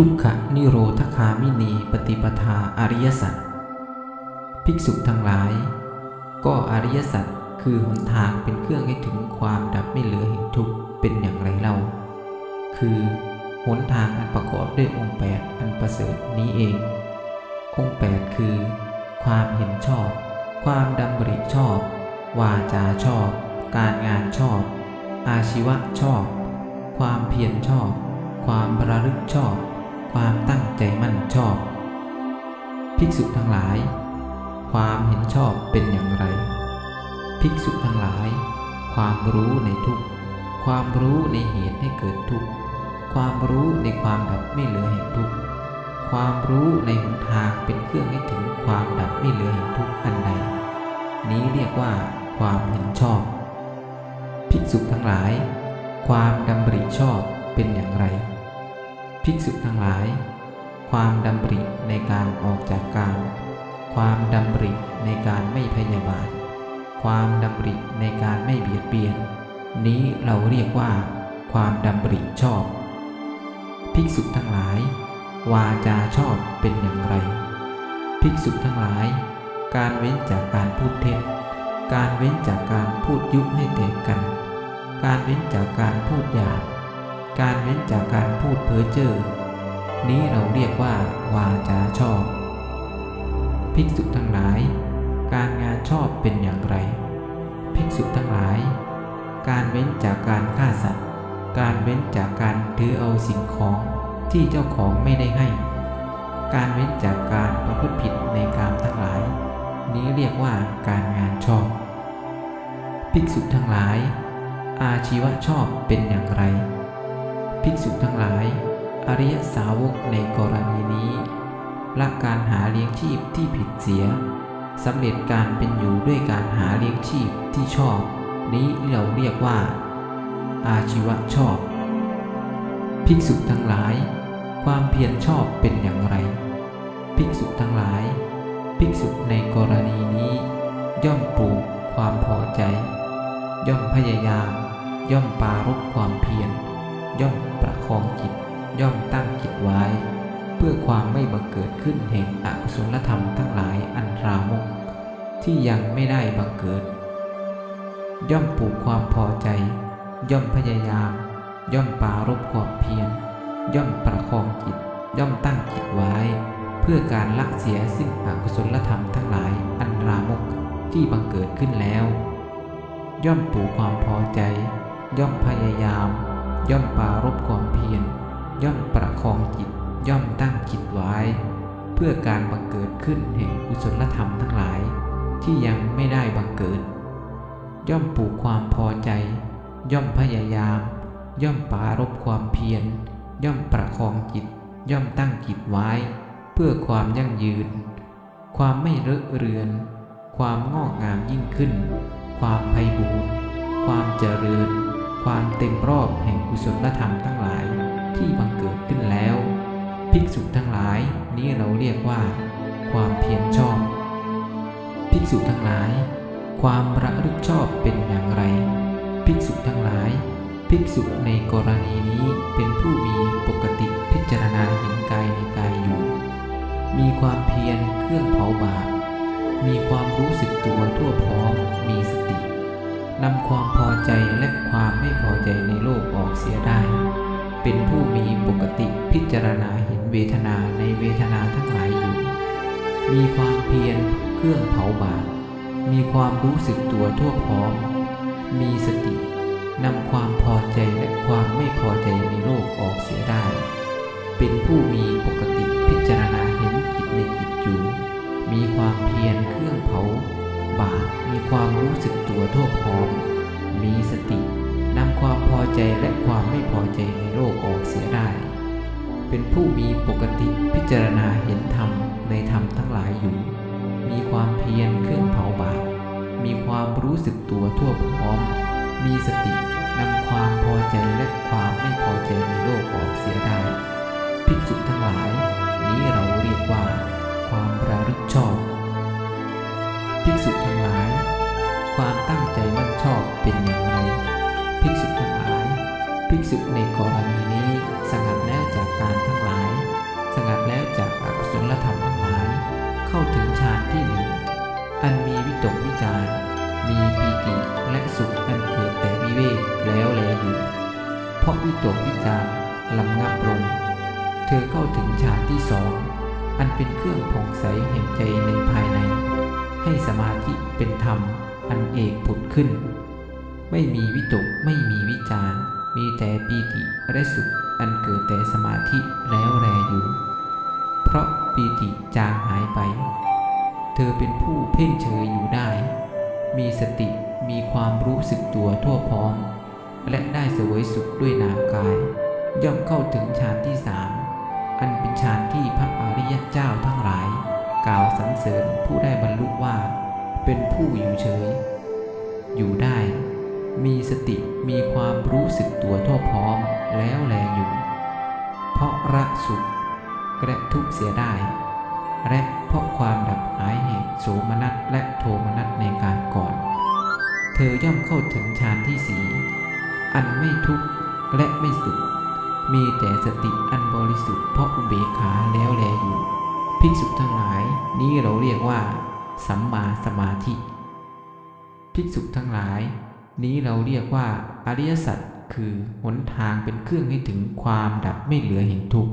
ทุกขนิโรธคามินีปฏิปทาอริยสัจภิกษุทั้งหลาย ก็อริยสัจคือหนทางเป็นเครื่องให้ถึงความดับไม่เหลือแห่งทุกข์เป็นอย่างไรเล่า คือหนทางอันประกอบด้วยองค์แปดอันประเสริฐนี้เอง องค์แปดคือ ความเห็นชอบ ความดำริชอบ วาจาชอบ การงานชอบ อาชีวะชอบ ความเพียรชอบ ความประลึกชอบ ความตั้งใจมั่นชอบ ภิกษุทั้งหลาย ความเห็นชอบเป็นอย่างไร ภิกษุทั้งหลาย ความรู้ในทุกความรู้ในเหตุให้เกิดทุกข์ ความรู้ในความดับไม่เหลือแห่งทุกข์ ความรู้ในหนทางเป็นเครื่องให้ถึงความดับไม่เหลือแห่งทุกข์อันใด นี้เรียกว่า ความเห็นชอบ ภิกษุทั้งหลาย ความดำริชอบเป็นอย่างไร ภิกษุทั้งหลาย ความดำริในการออกจากกามความดำริในการไม่พยาบาท ความดำริในการไม่เบียดเบียน นี้เราเรียกว่า ความดำริชอบ ภิกษุทั้งหลาย วาจาชอบเป็นอย่างไร ภิกษุทั้งหลาย การเว้นจากการพูดเท็จ การเว้นจากการพูดยุให้แตกกัน การเว้นจากการพูดหยาบ การเว้นจากการพูดเพ้อเจ้อนี้เราเรียกว่า วาจาชอบ ภิกษุทั้งหลาย การงานชอบเป็นอย่างไร ภิกษุทั้งหลาย การเว้นจากการฆ่าสัตว์ การเว้นจากการถือเอาสิ่งของที่เจ้าของไม่ได้ให้ การเว้นจากการประพฤติผิดในกามทั้งหลาย นี้เรียกว่าการงานชอบ ภิกษุทั้งหลาย อาชีวะชอบเป็นอย่างไร ภิกษุทั้งหลาย อริยสาวกในกรณีนี้ละการหาเลี้ยงชีพที่ผิดเสียสำเร็จการเป็นอยู่ด้วยการหาเลี้ยงชีพที่ชอบ นี้เราเรียกว่า อาชีวะชอบ ภิกษุทั้งหลาย ความเพียรชอบเป็นอย่างไร ภิกษุทั้งหลาย ภิกษุในกรณีนี้ ย่อมปลูกความพอใจ ย่อมพยายาม ย่อมปรารบความเพียร ย่อมประคองจิตย่อมตั้งจิตไว้ เพื่อความไม่บังเกิดขึ้นแห่งอกุศลธรรมทั้งหลายอันรามกที่ยังไม่ได้บังเกิด ย่อมปลูกความพอใจ ย่อมพยายาม ย่อมปารบความเพียรย่อมประคองจิต ย่อมตั้งจิตไว้ เพื่อการละเสียซึ่งอกุศลธรรมทั้งหลายอันรามกที่บังเกิดขึ้นแล้ว ย่อมปลูกความพอใจ ย่อมพยายาม ย่อมปรารบความเพียรย่อมประคองจิตย่อมตั้งจิตไว้ เพื่อการบังเกิดขึ้นแห่งกุศลธรรมทั้งหลาย ที่ยังไม่ได้บังเกิด ย่อมปลูกความพอใจ ย่อมพยายาม ย่อมปรารบความเพียรย่อมประคองจิต ย่อมตั้งจิตไว้ เพื่อความยั่งยืน ความไม่เลอะเรือน ความงอกงามยิ่งขึ้น ความไพบูรณ์ความเจริญ ความเต็มรอบแห่ง กุศลธรรมทั้งหลายที่บังเกิดขึ้นแล้ว ภิกษุทั้งหลายนี้เราเรียกว่า ความเพียรชอบ ภิกษุทั้งหลาย ความระลึกชอบเป็นอย่างไร ภิกษุทั้งหลาย ภิกษุในกรณีนี้เป็นผู้มีปกติพิจารณาเห็นกายในกายอยู่ มีความเพียรเครื่องเผาบาปมีความรู้สึกตัวทั่วพร้อมมีสติ นำความพอใจและความไม่พอใจในโลกออกเสียได้ เป็นผู้มีปกติพิจารณาเห็นเวทนาในเวทนาทั้งหลายอยู่ มีความเพียรเครื่องเผาบาปมีความรู้สึกตัวทั่วพร้อม มีสตินำความพอใจและความไม่พอใจในโลกออกเสียได้ เป็นผู้มีปกติ เป็นผู้มีปกติพิจารณาเห็นธรรมในธรรมทั้งหลายอยู่ มีความเพียรเครื่องเผาบาปมีความรู้สึกตัวทั่วพร้อม มีสตินำความพอใจและความไม่พอใจในโลกออกเสียได้ภิกษุทั้งหลาย นี้เราเรียกว่า ความระลึกชอบภิกษุทั้งหลาย ความตั้งใจมั่นชอบเป็นอย่างไรภิกษุทั้งหลายภิกษุในกรณ อันมีวิตกวิจารมีปีติและสุขอันเกิดแต่วิเวกแล้วแลอยู่เพราะวิตกวิจารลำงับลงเธอเข้าถึงฌานที่สอง อันเป็นเครื่องผ่องใสแห่งใจในภายใน ให้สมาธิเป็นธรรม อันเอกผุดขึ้น ไม่มีวิตกไม่มีวิจารมีแต่ปีติและสุขอันเกิดแต่สมาธิแล้วแลอยู่ เพราะปีติจางหายไป เธอเป็นผู้เพ่งเฉยอยู่ได้ มีสติมีความรู้สึกตัวทั่วพร้อม และได้เสวยสุขด้วยนามกาย ย่อมเข้าถึงฌานที่สามอันเป็นฌานที่พระอริยเจ้าทั้งหลาย กล่าวสรรเสริญผู้ได้บรรลุว่า เป็นผู้อยู่เฉย อยู่ได้ มีสติมีความรู้สึกตัวทั่วพร้อมแล้วแลอยู่ เพราะละสุขและทุกเสียได้ และเพราะความดับหายแห่งโสมนัสและโทมนัสในการก่อน เธอย่อมเข้าถึงฌานที่สีอันไม่ทุกข์และไม่สุข มีแต่สติอันบริสุทธิ์เพราะอุเบกขาแล้วแลอยู่ภิกษุทั้งหลายนี้เราเรียกว่า สัมมาสมาธิ ภิกษุทั้งหลาย นี้เราเรียกว่าอริยสัจคือหนทางเป็นเครื่องให้ถึงความดับไม่เหลือแห่งทุกข์